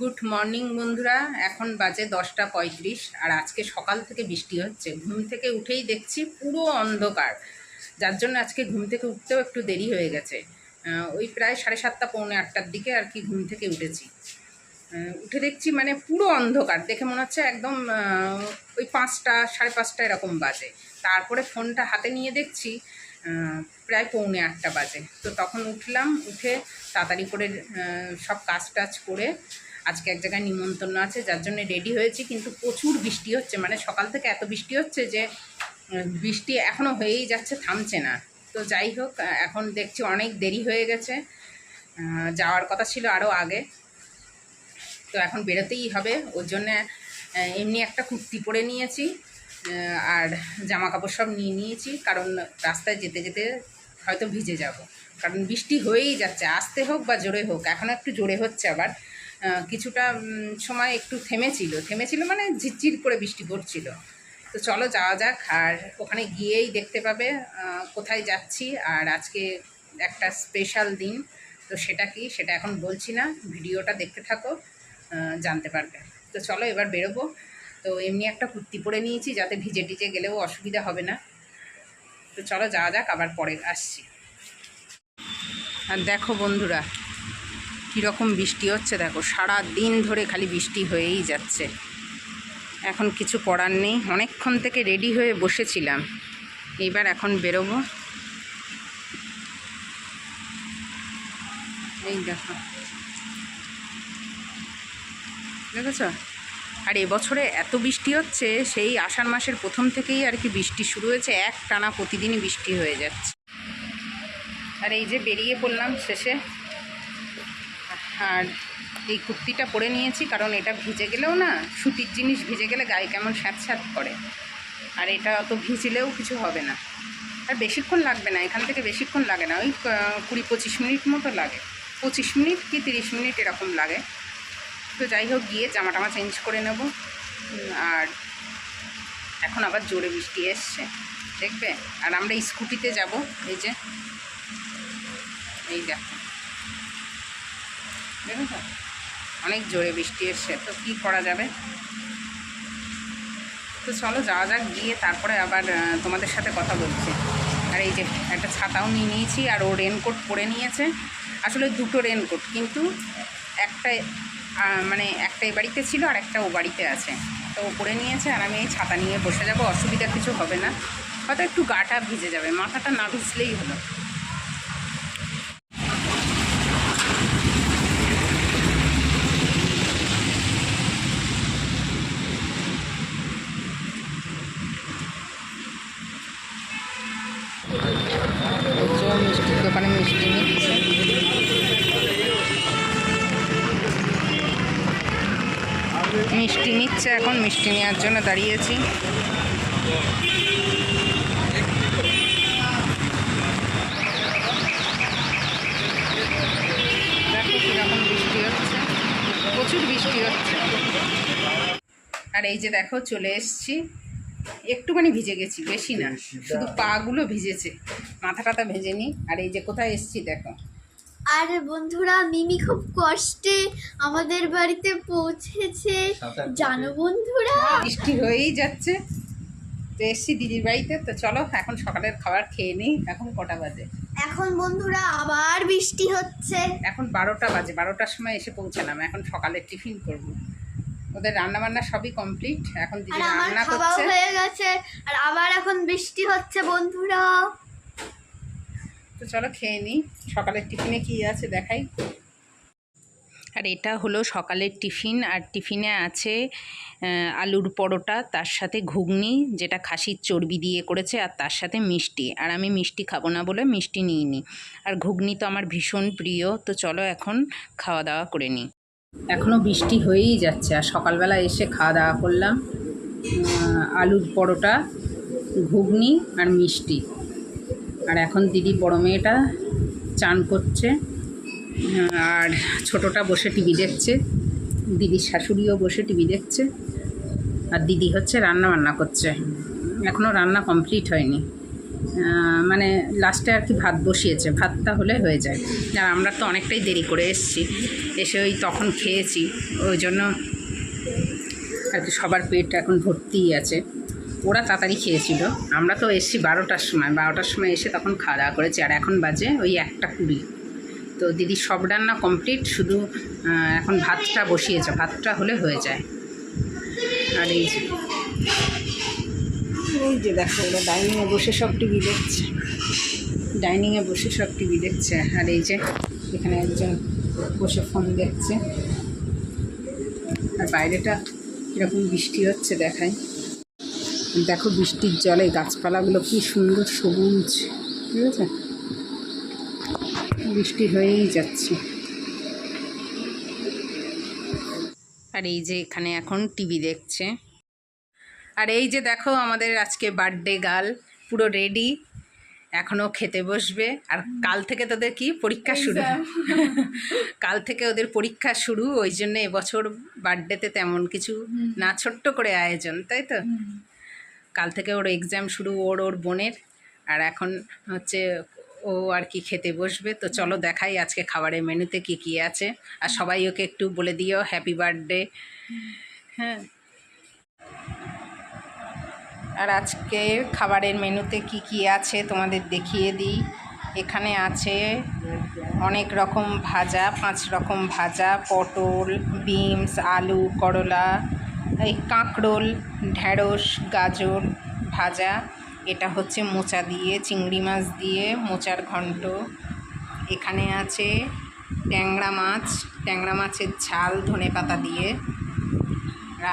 Good morning বন্ধুরা। এখন বাজে দশটা পঁয়ত্রিশ, আর আজকে সকাল থেকে বৃষ্টি হচ্ছে। ঘুম থেকে উঠেই দেখছি পুরো অন্ধকার। যার জন্য আজকে ঘুম থেকে উঠতেও একটু দেরি হয়ে গেছে। ওই প্রায় সাড়ে সাতটা, পৌনে আটটার দিকে আর কি ঘুম থেকে উঠেছি। উঠে দেখছি মানে পুরো অন্ধকার। দেখে মনে হচ্ছে একদম ওই পাঁচটা, সাড়ে পাঁচটা এরকম বাজে। তারপরে ফোনটা হাতে নিয়ে দেখছি প্রায় পৌনে আটটা বাজে। তো তখন উঠলাম, উঠে তাড়াতাড়ি করে সব কাজ টাজ করে আজকে এক জায়গায় নিমন্ত্রণ আছে, যার জন্য রেডি হয়েছি, কিন্তু প্রচুর বৃষ্টি হচ্ছে। মানে সকাল থেকে এত বৃষ্টি হচ্ছে যে বৃষ্টি এখনও হয়েই যাচ্ছে, থামছে না। তো যাই হোক এখন দেখছি অনেক দেরি হয়ে গেছে। যাওয়ার কথা ছিল আরও আগে। তো এখন বেরোতেই হবে। ওর জন্যে এমনি একটা কুর্তি পরে নিয়েছি আর জামা কাপড় সব নিয়ে নিয়েছি, কারণ রাস্তায় যেতে যেতে হয়তো ভিজে যাব। কারণ বৃষ্টি হয়েই যাচ্ছে, আসতে হোক বা জোরে হোক, এখন একটু জোরে হচ্ছে আবার। কিছুটা সময় একটু থেমেছিল। থেমেছিল মানে ঝিরঝির করে বৃষ্টি পড়ছিল। তো চলো যাওয়া যাক, আর ওখানে গিয়েই দেখতে পাবে কোথায় যাচ্ছি। আর আজকে একটা স্পেশাল দিন, তো সেটা কি, সেটা এখন বলছি না। ভিডিওটা দেখতে থাকো জানতে পারবে। তো চলো এবার বেরোবো। তো এমনি একটা কুর্তি পরে নিয়েছি, যাতে ভিজে টিজে গেলেও অসুবিধা হবে না। তো চলো যাওয়া যাক, আবার পরে আসছি। আর দেখো বন্ধুরা কীরকম বৃষ্টি হচ্ছে দেখো, সারা দিন ধরে খালি বৃষ্টি হয়েই যাচ্ছে। এখন কিছু করার নেই, অনেকক্ষণ থেকে রেডি হয়ে বসেছিলাম। এইবার এখন বেরোবো। এই দেখো। দেখেছ? আর এবছরে এত বৃষ্টি হচ্ছে, সেই আষাঢ় মাসের প্রথম থেকেই আর কি বৃষ্টি শুরু হয়েছে এক টানা প্রতিদিনই বৃষ্টি হয়ে যাচ্ছে। আর এই যে বেরিয়ে পড়লাম শেষে আর এই কুর্তিটা পরে নিয়েছি, কারণ এটা ভিজে গেলেও না, সুতির জিনিস ভিজে গেলে গায়ে কেমন স্যাঁত স্যাঁত করে। আর এটা অত ভিজলেও কিছু হবে না। আর বেশিক্ষণ লাগবে না, এখান থেকে বেশিক্ষণ লাগে না, ওই কুড়ি পঁচিশ মিনিট মতো লাগে। পঁচিশ মিনিট কি তিরিশ মিনিট এরকম লাগে। তো যাই হোক, গিয়ে জামা টামা চেঞ্জ করে নেব। আর এখন আবার জোরে বৃষ্টি এসছে, দেখবে? আর আমরা স্কুটিতে যাব, এই যে। এই দেখো। অনেক জোরে বৃষ্টি এসছে, তো কী করা যাবে? তো চলো যাওয়া যাক, গিয়ে তারপরে আবার তোমাদের সাথে কথা বলছি। আর এই যে একটা ছাতাও নিয়ে নিয়েছি, আর ও রেনকোট পরে নিয়েছে। আসলে দুটো রেনকোট কিন্তু একটা মানে একটা এ বাড়িতে ছিল আর একটা ও বাড়িতে আছে। তো ও পরে নিয়েছে, আর আমি এই ছাতা নিয়ে বসে যাব, অসুবিধা কিছু হবে না। হয়তো একটু গাটা ভিজে যাবে, মাথাটা না ভিজলেই হলো। নিচ্ছে এখন মিষ্টি নেওয়ার জন্য দাঁড়িয়েছি। দেখো কীরকম বৃষ্টি হচ্ছে। প্রচুর বৃষ্টি হচ্ছে। আর এই যে দেখো চলে এসছি। একটুখানি ভিজে গেছি বেশি না। শুধু পাগুলো ভিজেছে। মাথা টাথা ভেজেনি আর এই যে কোথায় এসছি দেখো। আরে বন্ধুরা মিমি খুব কষ্টে আমাদের বাড়িতে পৌঁছেছে। জানো বন্ধুরা? বৃষ্টি হয়েই যাচ্ছে। তো এসছি দিদির বাড়িতে। তো চলো এখন সকালের খাবার খেয়ে নিই। এখন কটা বাজে? এখন বন্ধুরা আবার বৃষ্টি হচ্ছে। এখন বারোটা বাজে। বারোটার সময় এসে পৌঁছালাম। এখন সকালে টিফিন করব। ওদের রান্না বান্না সবই কমপ্লিট। এখন দিদি রান্না করছে। হয়ে গেছে। আর আবার এখন বৃষ্টি হচ্ছে বন্ধুরা। তো চলো খেয়ে নিই। সকালের টিফিনে কি আছে দেখাই। আর এটা হলো সকালের টিফিন, আর টিফিনে আছে আলুর পরোটা, তার সাথে ঘুগনি, যেটা খাসির চর্বি দিয়ে করেছে, আর তার সাথে মিষ্টি। আর আমি মিষ্টি খাব না বলে মিষ্টি নিইনি। আর ঘুগনি তো আমার ভীষণ প্রিয়, তো চলো এখন খাওয়া দাওয়া করে নিই। এখনও বৃষ্টি হয়েই যাচ্ছে, আর সকালবেলা এসে খাওয়া দাওয়া করলাম আলুর পরোটা, ঘুগনি, আর মিষ্টি। আর এখন দিদি বড় মেয়েটা চান করছে। আর ছোটটা বসে টিভি দেখছে। দিদির শাশুড়িও বসে টিভি দেখছে। আর দিদি হচ্ছে রান্না বান্না করছে। এখনও রান্না কমপ্লিট হয়নি। মানে লাস্টে আর কি ভাত বসিয়েছে। ভাতটা হলে হয়ে যায়। আর আমরা তো অনেকটাই দেরি করে এসেছি। এসে ওই তখন খেয়েছি। ওই জন্য আর কি সবার পেট এখন ভর্তিই আছে। ওরা তাড়াতাড়ি খেয়েছিল। আমরা তো এসেছি বারোটার সময়। বারোটার সময় এসে তখন খাওয়া দাওয়া করেছি। আর এখন বাজে ওই একটা কুড়ি। তো দিদি সব রান্না কমপ্লিট শুধু এখন ভাতটা বসিয়েছে। ভাতটা হলে হয়ে যায়। আর এই যে এই যে দেখো ওরা ডাইনিংয়ে বসে সব টিভি দেখছে। ডাইনিংয়ে বসে সব টিভি দেখছে। আর এই যে এখানে একজন বসে ফোন দেখছে। আর বাইরেটা কীরকম বৃষ্টি হচ্ছে দেখায়। দেখো বৃষ্টির জলে গাছপালাগুলো কি সুন্দর সবুজ ঠিক আছে? বৃষ্টি হয়েই যাচ্ছে। আর এই যে এখানে এখন টিভি দেখছে। আর এই যে দেখো আমাদের আজকে বার্থডে গার্ল পুরো রেডি। এখনও খেতে বসবে। আর কাল থেকে তোদের কি? পরীক্ষা শুরু। কাল থেকে ওদের পরীক্ষা শুরু ওই জন্য এবছর বার্থডেতে তেমন কিছু না ছোট্ট করে আয়োজন তাই তো? কাল থেকে ওর এক্সাম শুরু ওর ওর বোনের। আর এখন হচ্ছে ও আর কি খেতে বসবে। তো চলো দেখাই আজকে খাবারের মেনুতে কি কি আছে। আর সবাই ওকে একটু বলে দিও হ্যাপি বার্থডে হ্যাঁ। আর আজকে খাবারের মেনুতে কি কি আছে তোমাদের দেখিয়ে দিই। এখানে আছে অনেক রকম ভাজা, পাঁচ রকম ভাজা, পটল, বিনস, আলু, করলা। এই কাঁকরোল, ঢ্যাঁড়স, গাজর ভাজা, এটা হচ্ছে মোচা দিয়ে, চিংড়ি মাছ দিয়ে মোচার ঘন্ট। এখানে আছে ট্যাংরা মাছ, ট্যাংরা মাছের ঝাল ধনে পাতা দিয়ে।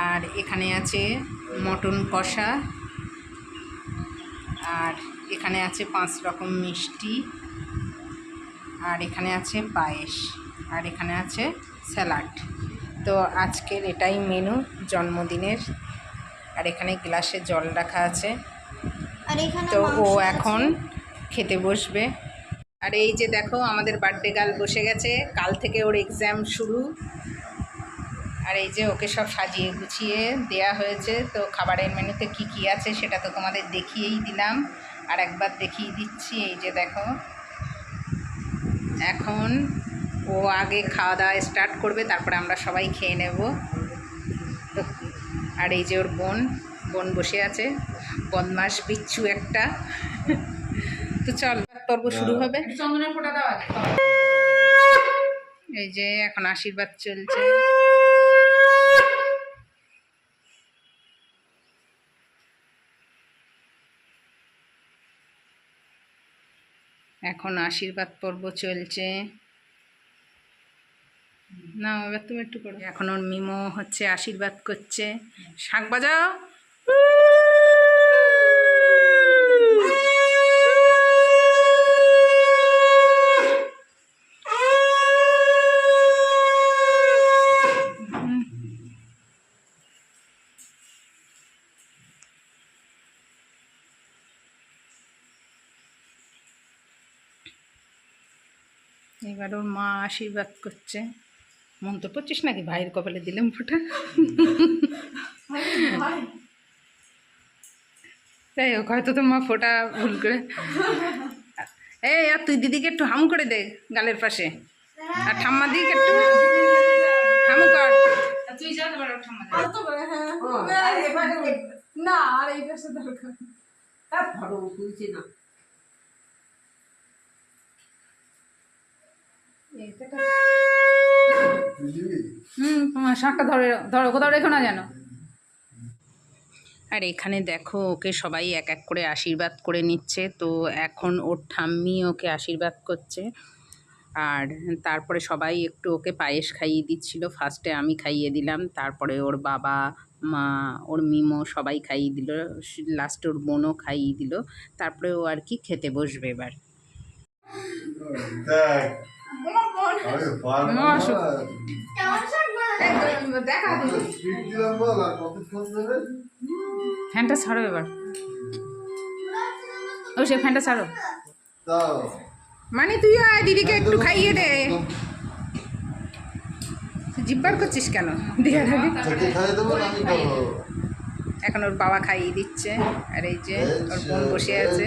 আর এখানে আছে মটন কষা। আর এখানে আছে পাঁচ রকম মিষ্টি। আর এখানে আছে পায়েস। আর এখানে আছে স্যালাড। তো আজকের এটাই মেনু জন্মদিনের। আর এখানে গ্লাসে জল রাখা আছে। তো ও এখন খেতে বসবে। আর এই যে দেখো আমাদের বার্থডে গার্ল বসে গেছে। কাল থেকে ওর এক্সাম শুরু। আর এই যে ওকে সব সাজিয়ে গুছিয়ে দেয়া হয়েছে। তো খাবারের মেনুতে কি কি আছে সেটা তো তোমাদের দেখিয়েই দিলাম। আর একবার দেখিয়ে দিচ্ছি। এই যে দেখো এখন ও আগে খাওয়া দাওয়া স্টার্ট করবে তারপরে আমরা সবাই খেয়ে নেব। তো আর এই যে ওর বোন বোন বসে আছে। বদমাস বিচ্ছু একটা। তো চল পর্ব শুরু হবে। দাও আগে এই যে এখন আশীর্বাদ চলছে। এখন আশীর্বাদ পর্ব চলছে। না, এবার তুমি একটু করো। এখন ওর মিমো হচ্ছে আশীর্বাদ করছে। শাক বাজাও। এবার ওর মা আশীর্বাদ করছে। মন্ত্র পড়ছিস নাকি? ভাইয়ের কপালে দিলাম ফোটা। তাই হোক হয়তো তো মা ফোটা ভুল করে। এই আর তুই দিদিকে একটু হাম করে দে গালের পাশে। আর ঠাম্মা দিকে একটু হামু কর। তুই যা হ্যাঁ। না আর এই পাশে দরকার। হুম তোমার শাঁখটা ধরে ধরো কোথাও রেখো না যেন। আর এখানে দেখো ওকে সবাই এক এক করে আশীর্বাদ করে নিচ্ছে। তো এখন ওর ঠাম্মি ওকে আশীর্বাদ করছে। আর তারপরে সবাই একটু ওকে পায়েস খাইয়ে দিচ্ছিল। ফার্স্টে আমি খাইয়ে দিলাম তারপরে ওর বাবা মা ওর মিমো সবাই খাইয়ে দিল। লাস্টে ওর বোনও খাইয়ে দিল। তারপরে ও আর কি খেতে বসবে এবার। ফ্যানটা ছাড়ো এবার। ও সে ফ্যানটা ছাড়ো। মানে তুই আয় দিদিকে একটু খাইয়ে দে। জিব্বার করছিস কেন? আগে। এখন ওর বাবা খাইয়ে দিচ্ছে। আর এই যে ওর বোন বসে আছে।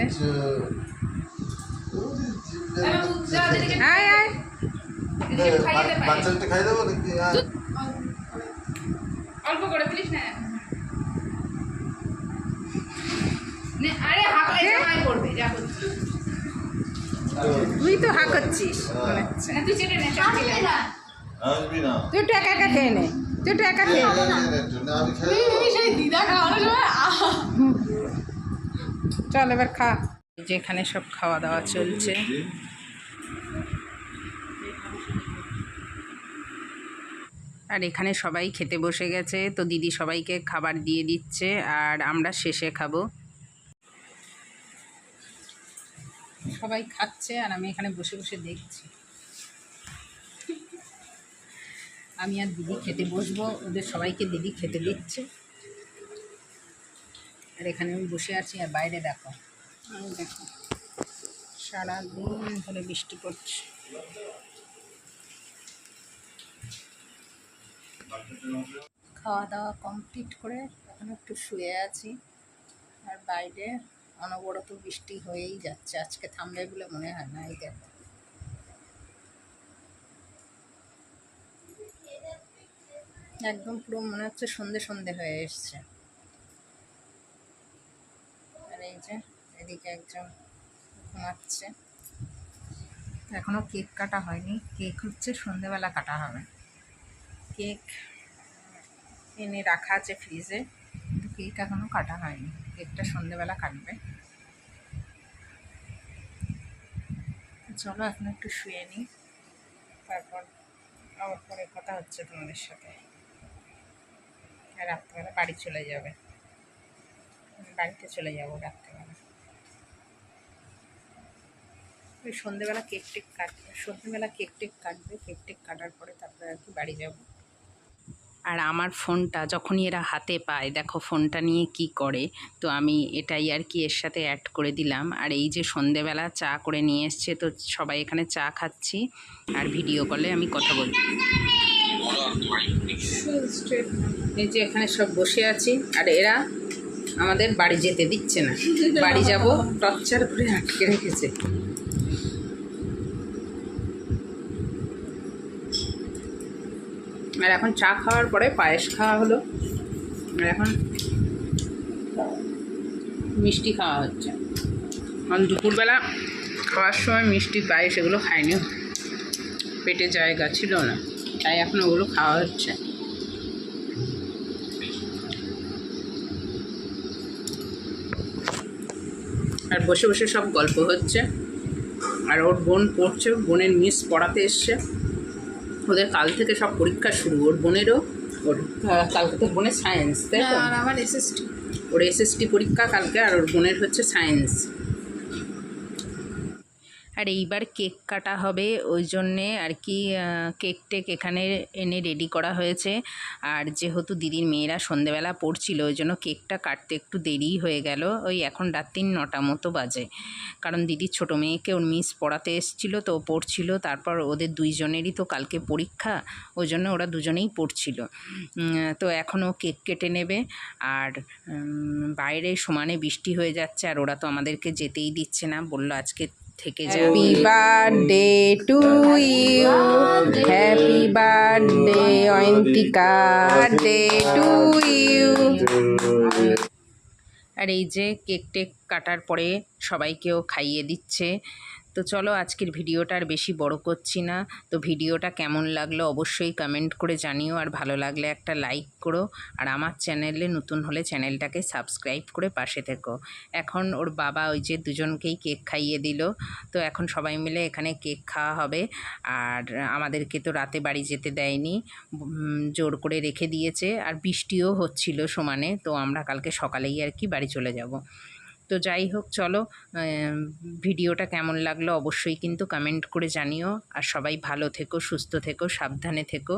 আয় আয়। বাচ্চাটা খাই দেবো অল্প করে প্লিজ না। আরে হাঁকলে জামাই যা করছিস তুই তো হাঁকাচ্ছিস মনে তুই চেটে নে তুই একা একা খেয়ে নে। তুই একটু একা খেয়ে নে। না, আমি সেই দিদা খাওয়ানোর সময় চল এবার খা। যেখানে সব খাওয়া দাওয়া চলছে। আর এখানে সবাই খেতে বসে গেছে, তো দিদি সবাইকে খাবার দিয়ে দিচ্ছে, আর আমরা শেষে খাব। সবাই খাচ্ছে, আর আমি এখানে বসে বসে দেখছি। আমি আর দিদি খেতে বসবো, ওদের সবাইকে দিদি খেতে দিচ্ছে। আর এখানে আমি বসে আছি, আর বাইরে দেখো। দেখো, সারাদিন ধরে বৃষ্টি পড়ছে। খাওয়া দাওয়া কমপ্লিট করে এখন একটু শুয়ে আছি। আর বাইরে অনবরত বৃষ্টি হয়েই যাচ্ছে। আজকে থামলে বলে মনে হয় না, এই দেখো। একদম পুরো মনে হচ্ছে সন্ধে সন্ধে হয়ে এসছে। আর এই যে এদিকে একজন ঘুমাচ্ছে। এখনও কেক কাটা হয়নি। কেক হচ্ছে সন্ধেবেলা কাটা হবে। কেক এনে রাখা আছে ফ্রিজে। কিন্তু কেক এখনও কাটা হয়নি। কেকটা সন্ধেবেলা কাটবে। চলো এখন একটু শুয়ে নিই তারপর আবার পরে কথা হচ্ছে তোমাদের সাথে। রাত্রেবেলা বাড়ি চলে যাবে। বাড়িতে চলে যাব রাত্রেবেলা। ওই সন্ধেবেলা কেক টেক কাটবে সন্ধেবেলা কেক টেক কাটবে কেক টেক কাটার পরে তারপরে আর কি বাড়ি যাব। আর আমার ফোনটা যখনই এরা হাতে পায় দেখো ফোনটা নিয়ে কি করে তো আমি এটাই আর কি এর সাথে অ্যাড করে দিলাম। আর এই যে সন্ধেবেলা চা করে নিয়ে এসছে তো সবাই এখানে চা খাচ্ছি আর ভিডিও কলে আমি কথা বলছি। এই যে এখানে সব বসে আছি আর এরা আমাদের বাড়ি যেতে দিচ্ছে না। বাড়ি যাব টর্চার করে আটকে রেখেছে। আর এখন চা খাওয়ার পরে পায়েস খাওয়া হলো। আর এখন মিষ্টি খাওয়া হচ্ছে। কারণ দুপুরবেলা খাওয়ার সময় মিষ্টি, পায়েস এগুলো খাইনি। পেটে জায়গা ছিল না, তাই এখন ওগুলো খাওয়া হচ্ছে। আর বসে বসে সব গল্প হচ্ছে। আর ওর বোন পড়ছে, বোনের মিস পড়াতে এসছে। ওদের কাল থেকে সব পরীক্ষা শুরু ওর বোনেরও ওর কালকে তো বোনের সায়েন্স তাই তো? আর আমার এসএসটি ওর এসএসটি পরীক্ষা কালকে আর ওর বোনের হচ্ছে সায়েন্স আর এইবার কেক কাটা হবে, ওই জন্যে আর কি কেক টেক এখানে এনে রেডি করা হয়েছে। আর যেহেতু দিদির মেয়েরা সন্ধেবেলা পড়ছিল, ওই জন্য কেকটা কাটতে একটু দেরি হয়ে গেল। ওই এখন রাত্রির নটা মতো বাজে। কারণ দিদির ছোটো মেয়েকে ওর মিস পড়াতে এসেছিল, তো ও পড়ছিল। তারপর ওদের দুইজনেরই তো কালকে পরীক্ষা, ওই জন্য ওরা দুজনেই পড়ছিল। তো এখনও কেক কেটে নেবে। আর বাইরে সমানে বৃষ্টি হয়ে যাচ্ছে, আর ওরা তো আমাদেরকে যেতেই দিচ্ছে না। বলল আজকে থেকে happy birthday to you happy birthday Ayantika birthday to you আর এই যে কেক টেক কাটার পরে সবাইকেও খাইয়ে দিচ্ছে। তো চলো আজকের ভিডিওটা আর বেশি বড় করছি না। তো ভিডিওটা কেমন লাগল অবশ্যই কমেন্ট করে জানিও। আর ভালো লাগলে একটা লাইক করো। আর আমার চ্যানেলে নতুন হলে চ্যানেলটাকে সাবস্ক্রাইব করে পাশে থেকো। এখন ওর বাবা ওই যে দুজনকেই কেক খাইয়ে দিল। তো এখন সবাই মিলে এখানে কেক খাওয়া হবে। আর আমাদেরকে তো রাতে বাড়ি যেতে দেয়নি। জোর করে রেখে দিয়েছে। আর বৃষ্টিও হচ্ছিল সমানে। তো আমরা কালকে সকালেই আর কি বাড়ি চলে যাব। তো যাই হোক, চলো ভিডিওটা কেমন লাগল অবশ্যই কিন্তু কমেন্ট করে জানিও। আর সবাই ভালো থেকো, সুস্থ থেকো, সাবধানে থেকো।